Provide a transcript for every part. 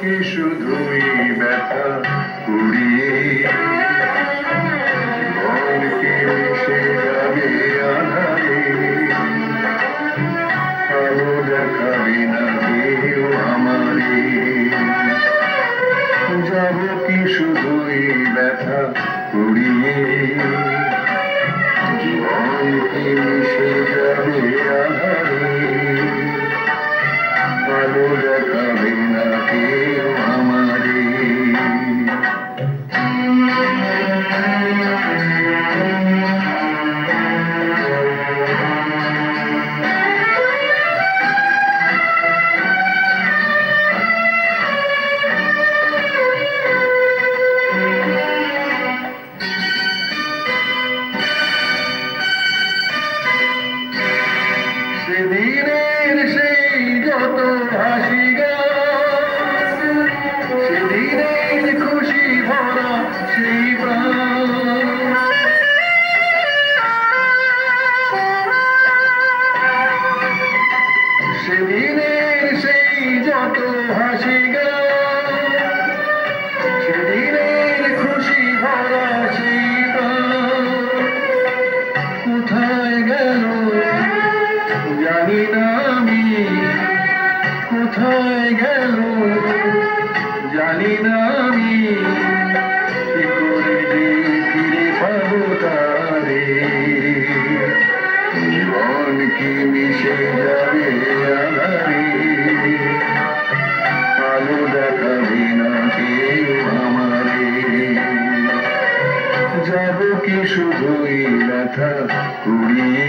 কি শুধুই ব্যথা কুড়িয়ে। মনকে মিশে যাবে আধারে? আলো দেখাবি না কেউ আমারে। যাব কি শুধুই ব্যথা কুড়িয়ে। জীবনকে মিশে যাবে আধারে? সেদিনের সেই যত হাসি সেদিনের খুশি ভরা সেই কোথায় গেল জানি না আমি, কোথায় গেল জানি না আমি। শুধুই ব্যথা কুড়িয়ে।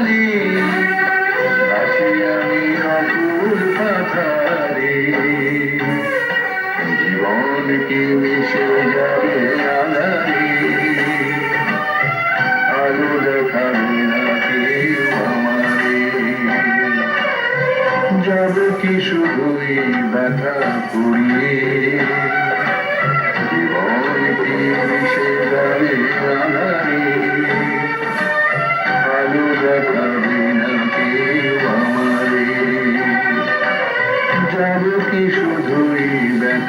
জানে আছি আমি অকুল পাথারে জীবন কি মিশে যাবে আধারে আলো দেখাবে না কেউ আমারে। যাব কি শুধুই ব্যথা পুড়িয়ে জীবন কি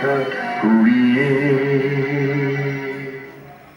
দেখা কুড়িয়ে